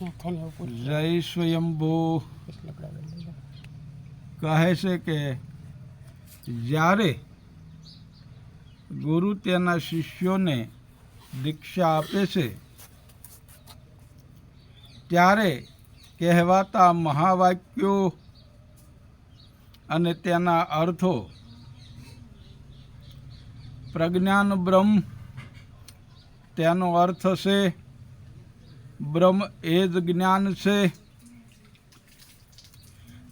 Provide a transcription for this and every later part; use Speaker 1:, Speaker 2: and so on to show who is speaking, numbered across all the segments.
Speaker 1: જય સ્વયંભૂ. કહે છે કે જ્યારે ગુરુ તેના શિષ્યોને દીક્ષા આપે છે ત્યારે કહેવાતા મહાવાક્યો અને તેના અર્થો પ્રજ્ઞાન બ્રહ્મ તેનો અર્થ છે બ્રહ્મ એ જ જ્ઞાન છે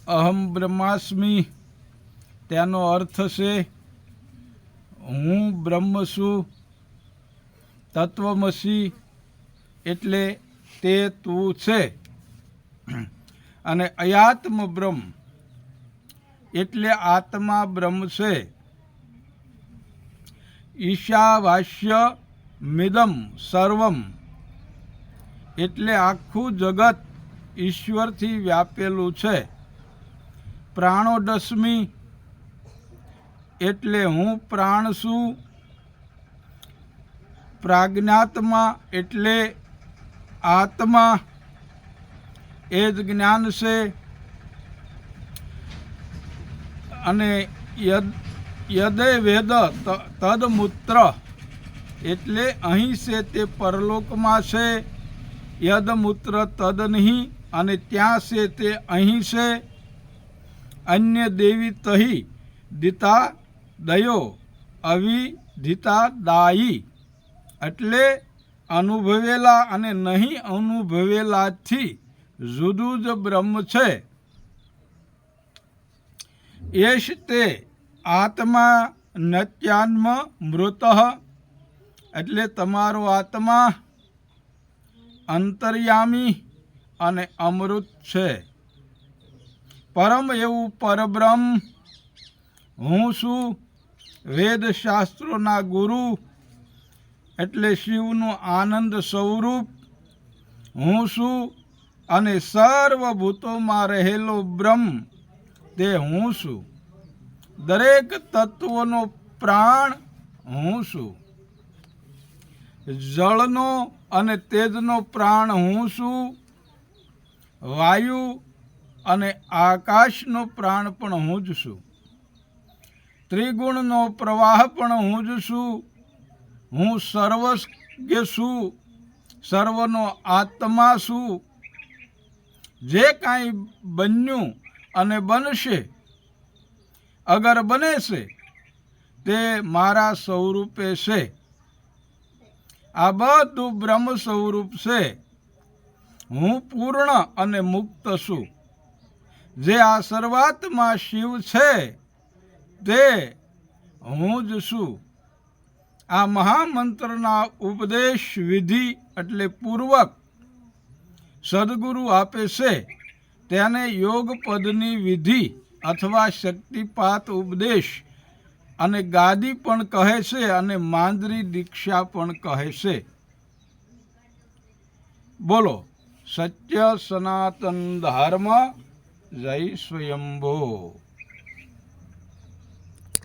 Speaker 1: અહમ બ્રહ્માસ્મી તેનો અર્થ છે હું બ્રહ્મ છું તત્વમસી એટલે તે તું છે અને અયાત્મ બ્રહ્મ એટલે આત્મા બ્રહ્મ છે ઈશાવાસ્ય મિદમ સર્વમ એટલે આખું જગત ઈશ્વરથી વ્યાપેલું છે. પ્રાણોદશમી એટલે હું પ્રાણ છું, પ્રાજ્ઞાત્મા એટલે આત્મા, એ જ જ્ઞાન છે. અને યદ વેદ તદમૂત્ર એટલે અહીં છે તે પરલોકમાં છે. યદમૂત્ર તદ નહીં અને ત્યાં છે તે અહીં છે અન્ય દેવી તહી દિતા દયો, અવિધિતા દાયી. એટલે અનુભવેલા અને નહીં અનુભવેલાથી જુદું જ બ્રહ્મ છે. એશ તે આત્મા નત્યાન્મ મૃત. એટલે તમારો આત્મા અંતર્યામી અને અમૃત છે. પરમ એવું પરબ્રહ્મ, હું છું વેદ શાસ્ત્રોના ગુરુ, એટલે શિવનું આનંદ સ્વરૂપ, હું છું અને સર્વભૂતોમાં રહેલો બ્રહ્મ, તે હું છું. દરેક તત્વોનો પ્રાણ હું છું. જળનો અને તેજનો પ્રાણ હું છું. વાયુ અને આકાશનો પ્રાણ પણ હું જ છું. ત્રિગુણનો પ્રવાહ પણ હું જ છું. હું સર્વજ્ઞ છું. સર્વનો આત્મા છું. જે કાંઈ બન્યું અને બનશે, અગર બને છે, તે મારા સ્વરૂપે છે. આ બધું બ્રહ્મ સ્વરૂપ છે. હું પૂર્ણ અને મુક્ત છું. જે આ શરૂઆતમાં શિવ છે, તે હું જ છું. આ મહામંત્રના ઉપદેશ વિધિ એટલે પૂર્વક સદગુરુ આપે છે, તેને યોગ પદની વિધિ અથવા શક્તિપાત ઉપદેશ અને ગાદી પણ કહે છે અને માંદરી દીક્ષા પણ કહે છે. બોલો, સત્ય સનાતન ધર્મ જય સ્વયંભો.